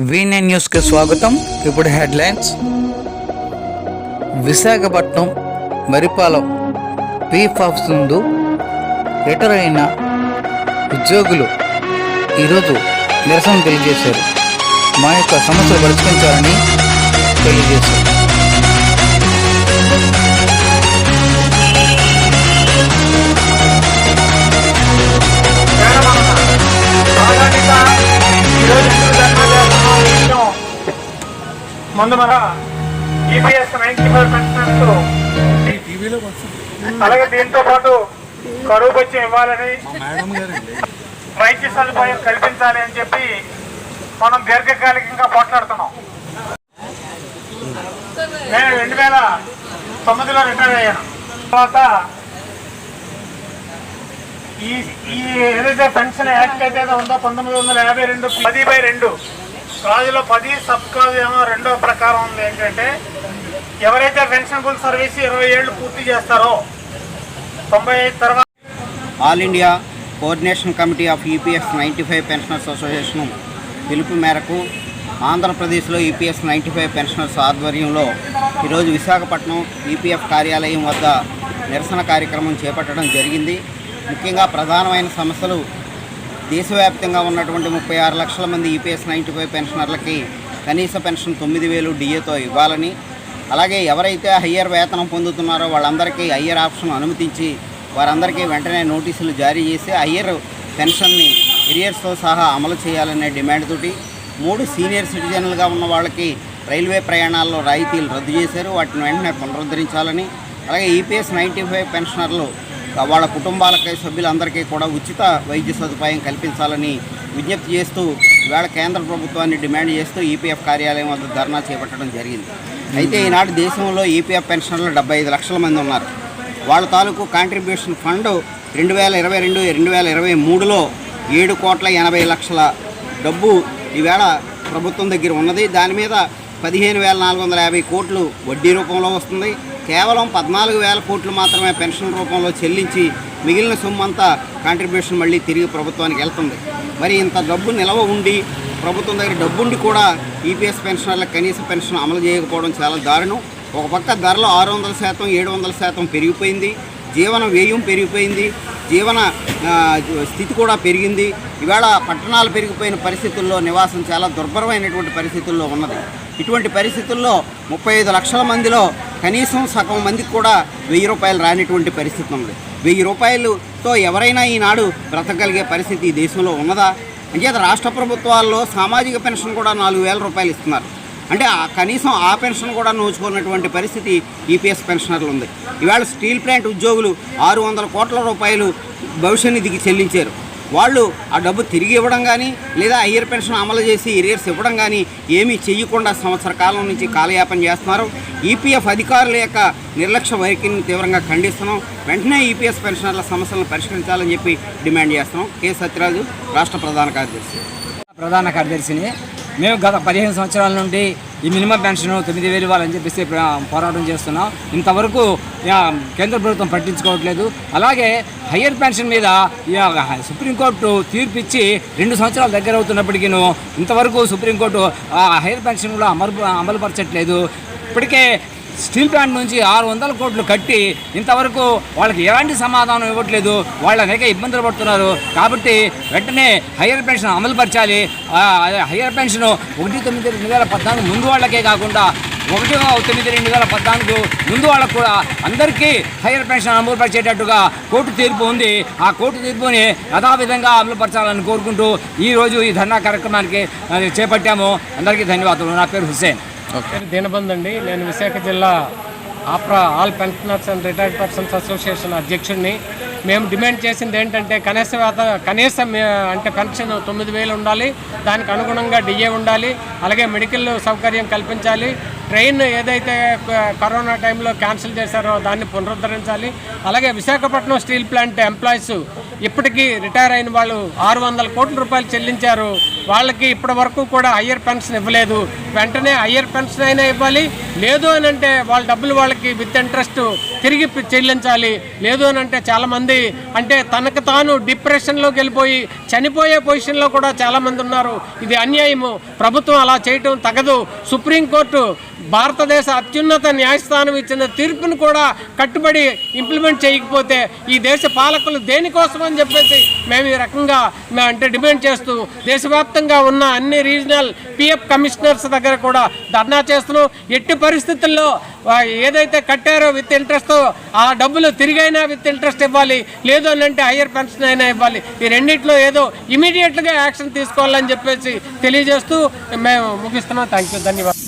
వీనే న్యూస్కి స్వాగతం. ఇప్పుడు హెడ్లైన్స్. విశాఖపట్నం మరిపాలెం పీఫ్ ఆఫ్ ముందు రిటైర్ అయిన ఉద్యోగులు ఈరోజు నిరసన తెలియజేశారు. మా యొక్క సమస్యలు పరిష్కరించాలని తెలియజేశారు. ముందు మన ఈపీఎస్ నైన్టీ ఫైవ్ అలాగే దీంతో పాటు కరువు బత్యం ఇవ్వాలని వైద్య సదుపాయం కల్పించాలి అని చెప్పి మనం దీర్ఘకాలికంగా పోట్లాడుతున్నాం. నేను రెండు వేల తొమ్మిదిలో రిటైర్ అయ్యాను. తర్వాత ఈ ఈ ఏదైతే పెన్షన్ యాక్ట్ అయితే ఉందో పంతొమ్మిది వందల యాభై రెండు పది బై రెండు కాజులో పది సబ్ క్లాజ్ ఏమో రెండో ప్రకారం ఉంది. ఏంటంటే ఎవరైతే పెన్షనబుల్ సర్వీస్ ఇరవై ఏళ్ళు పూర్తి చేస్తారో తొంభై తర్వాత all India coordination committee of EPS ninety five pensioners association పిలుపు మేరకు ఆంధ్రప్రదేశ్లో ఈపీఎస్ నైంటీ ఫైవ్ పెన్షనర్స్ ఆధ్వర్యంలో ఈరోజు విశాఖపట్నం ఈపీఎఫ్ కార్యాలయం వద్ద నిరసన కార్యక్రమం చేపట్టడం జరిగింది. ముఖ్యంగా ప్రధానమైన సమస్యలు దేశవ్యాప్తంగా ఉన్నటువంటి ముప్పై ఆరు లక్షల మంది ఈపీఎస్ నైంటీ ఫైవ్ పెన్షనర్లకి కనీస పెన్షన్ తొమ్మిది వేలు డిఏతో ఇవ్వాలని అలాగే ఎవరైతే హయ్యర్ వేతనం పొందుతున్నారో వాళ్ళందరికీ హయ్యర్ ఆప్షన్ అనుమతించి వారందరికీ వెంటనే నోటీసులు జారీ చేసి హయ్యర్ పెన్షన్ని ఎరియర్స్తో సహా అమలు చేయాలనే డిమాండ్ తోటి మూడు సీనియర్ సిటిజన్లుగా ఉన్న వాళ్ళకి రైల్వే ప్రయాణాల్లో రాయితీలు రద్దు చేశారు. వాటిని వెంటనే పునరుద్ధరించాలని అలాగే ఈపీఎస్ నైంటీ ఫైవ్ పెన్షనర్లు వాళ్ళ కుటుంబాలకి సభ్యులందరికీ కూడా ఉచిత వైద్య సదుపాయం కల్పించాలని విజ్ఞప్తి చేస్తూ ఇవాళ కేంద్ర ప్రభుత్వాన్ని డిమాండ్ చేస్తూ ఈపీఎఫ్ కార్యాలయం వద్ద ధర్నా చేపట్టడం జరిగింది. అయితే ఈనాడు దేశంలో ఈపీఎఫ్ పెన్షన్లు డెబ్బై ఐదు లక్షల మంది ఉన్నారు. వాళ్ళ తాలూకు కాంట్రిబ్యూషన్ ఫండ్ రెండు వేల ఇరవై రెండు రెండు వేల ఇరవై మూడులో ఏడు కోట్ల ఎనభై లక్షల డబ్బు ఈవేళ ప్రభుత్వం దగ్గర ఉన్నది. దాని మీద పదిహేను వేల నాలుగు వందల యాభై కోట్లు వడ్డీ రూపంలో వస్తుంది. కేవలం పద్నాలుగు వేల కోట్లు మాత్రమే పెన్షన్ రూపంలో చెల్లించి మిగిలిన సొమ్ము అంతా కాంట్రిబ్యూషన్ మళ్ళీ తిరిగి ప్రభుత్వానికి వెళ్తుంది. మరి ఇంత డబ్బు నిలవ ఉండి ప్రభుత్వం దగ్గర డబ్బుండి కూడా ఈపీఎస్ పెన్షనర్లకు కనీస పెన్షన్ అమలు చేయకపోవడం చాలా దారుణం. ఒక పక్క ధరలు ఆరు వందల శాతం ఏడు వందల శాతం పెరిగిపోయింది. జీవన వ్యయం పెరిగిపోయింది. జీవన స్థితి కూడా పెరిగింది. ఇవాళ పట్టణాలు పెరిగిపోయిన పరిస్థితుల్లో నివాసం చాలా దుర్భరమైనటువంటి పరిస్థితుల్లో ఉన్నది. ఇటువంటి పరిస్థితుల్లో ముప్పై ఐదు లక్షల మందిలో కనీసం సగం మందికి కూడా వెయ్యి రూపాయలు రానిటువంటి పరిస్థితి ఉంది వెయ్యి రూపాయలతో ఎవరైనా ఈనాడు బ్రతకగలిగే పరిస్థితి ఈ దేశంలో ఉన్నదా? అంచేత రాష్ట్ర ప్రభుత్వాల్లో సామాజిక పెన్షన్ కూడా నాలుగు వేల రూపాయలు ఇస్తున్నారు. అంటే ఆ కనీసం ఆ పెన్షన్ కూడా నోచుకున్నటువంటి పరిస్థితి ఈపీఎస్ పెన్షనర్లు ఉంది. ఇవాళ స్టీల్ ప్లాంట్ ఉద్యోగులు ఆరు వందల కోట్ల రూపాయలు భవిష్య నిధికి చెల్లించారు. వాళ్ళు ఆ డబ్బు తిరిగి ఇవ్వడం కానీ లేదా హయ్యర్ పెన్షన్ అమలు చేసి ఇరియర్స్ ఇవ్వడం కానీ ఏమీ చెయ్యకుండా సంవత్సర కాలం నుంచి కాలయాపన చేస్తున్నారు. ఈపీఎఫ్ అధికారుల యొక్క నిర్లక్ష్య వైఖరిని తీవ్రంగా ఖండిస్తున్నాం. వెంటనే ఈపీఎస్ పెన్షనర్ల సమస్యలను పరిష్కరించాలని చెప్పి డిమాండ్ చేస్తున్నాం. కె సత్యరాజు రాష్ట్ర ప్రధాన కార్యదర్శి. ప్రధాన కార్యదర్శిని మేము గత పదిహేను సంవత్సరాల నుండి ఈ మినిమం పెన్షన్ తొమ్మిది వేలు ఇవ్వాలని చెప్పేసి పోరాటం చేస్తున్నాం. ఇంతవరకు కేంద్ర ప్రభుత్వం పట్టించుకోవట్లేదు. అలాగే హయ్యర్ పెన్షన్ మీద సుప్రీంకోర్టు తీర్పు ఇచ్చి రెండు సంవత్సరాల దగ్గర అవుతున్నప్పటికీ ఇంతవరకు సుప్రీంకోర్టు ఆ హయ్యర్ పెన్షన్ కూడా అమలు అమలుపరచట్లేదు. ఇప్పటికే స్టీల్ ప్లాంట్ నుంచి ఆరు వందల కోట్లు కట్టి ఇంతవరకు వాళ్ళకి ఎలాంటి సమాధానం ఇవ్వట్లేదు వాళ్ళు అనేక ఇబ్బందులు పడుతున్నారు. కాబట్టి వెంటనే హయ్యర్ పెన్షన్ అమలుపరచాలి. పరచాలి హయ్యర్ పెన్షన్ ఒకటి తొమ్మిది రెండు వేల పద్నాలుగు ముందు వాళ్ళకే కాకుండా ఒకటి తొమ్మిది రెండు వేల పద్నాలుగు ముందు వాళ్ళకు కూడా అందరికీ హయ్యర్ పెన్షన్ అమలుపరిచేటట్టుగా కోర్టు తీర్పు ఉంది. ఆ కోర్టు తీర్పుని యథావిధంగా అమలుపరచాలని కోరుకుంటూ ఈరోజు ఈ ధర్నా కార్యక్రమానికి చేపట్టాము. అందరికీ ధన్యవాదాలు. నా పేరు హుస్సేన్. దీనబంద్ అండి. నేను విశాఖ జిల్లా Apra all pensioners and retired persons association అధ్యక్షుడిని. మేము డిమాండ్ చేసింది ఏంటంటే కనీస కనీసం అంటే పెన్షన్ తొమ్మిది వేలు ఉండాలి. దానికి అనుగుణంగా డిఏ ఉండాలి. అలాగే మెడికల్ సౌకర్యం కల్పించాలి. ట్రైన్ ఏదైతే కరోనా టైంలో క్యాన్సిల్ చేశారో దాన్ని పునరుద్ధరించాలి. అలాగే విశాఖపట్నం స్టీల్ ప్లాంట్ ఎంప్లాయీస్ ఇప్పటికీ రిటైర్ అయిన వాళ్ళు ఆరు వందల కోట్ల రూపాయలు చెల్లించారు. వాళ్ళకి ఇప్పటి వరకు కూడా హయ్యర్ పెన్షన్ ఇవ్వలేదు. వెంటనే హయ్యర్ పెన్షన్ అయినా ఇవ్వాలి. లేదు అని అంటే వాళ్ళ డబ్బులు వాళ్ళకి విత్ ఇంట్రెస్ట్ తిరిగి చెల్లించాలి. లేదు అని అంటే చాలామంది అంటే తనకు తాను డిప్రెషన్లోకి వెళ్ళిపోయి చనిపోయే పొజిషన్లో కూడా చాలామంది ఉన్నారు. ఇది అన్యాయము. ప్రభుత్వం అలా చేయటం తగదు. సుప్రీంకోర్టు భారతదేశ అత్యున్నత న్యాయస్థానం ఇచ్చిన తీర్పును కూడా కట్టుబడి ఇంప్లిమెంట్ చేయకపోతే ఈ దేశ పాలకులు దేనికోసం అని చెప్పేసి మేము ఈ రకంగా అంటే డిమాండ్ చేస్తూ దేశవ్యాప్తంగా ఉన్న అన్ని రీజనల్ పిఎఫ్ కమిషనర్స్ దగ్గర కూడా ధర్నా చేస్తున్నాం ఎట్టి పరిస్థితుల్లో ఏదైతే కట్టారో విత్ ఇంట్రెస్ట్ ఆ డబ్బులు తిరిగైనా విత్ ఇంట్రెస్ట్ ఇవ్వాలి లేదు అని అంటే హయ్యర్ పెన్షన్ అయినా ఇవ్వాలి. ఈ రెండిట్లో ఏదో ఇమీడియట్గా యాక్షన్ తీసుకోవాలని చెప్పేసి తెలియజేస్తూ మేము ముగిస్తున్నాం. థ్యాంక్ యూ ధన్యవాదాలు.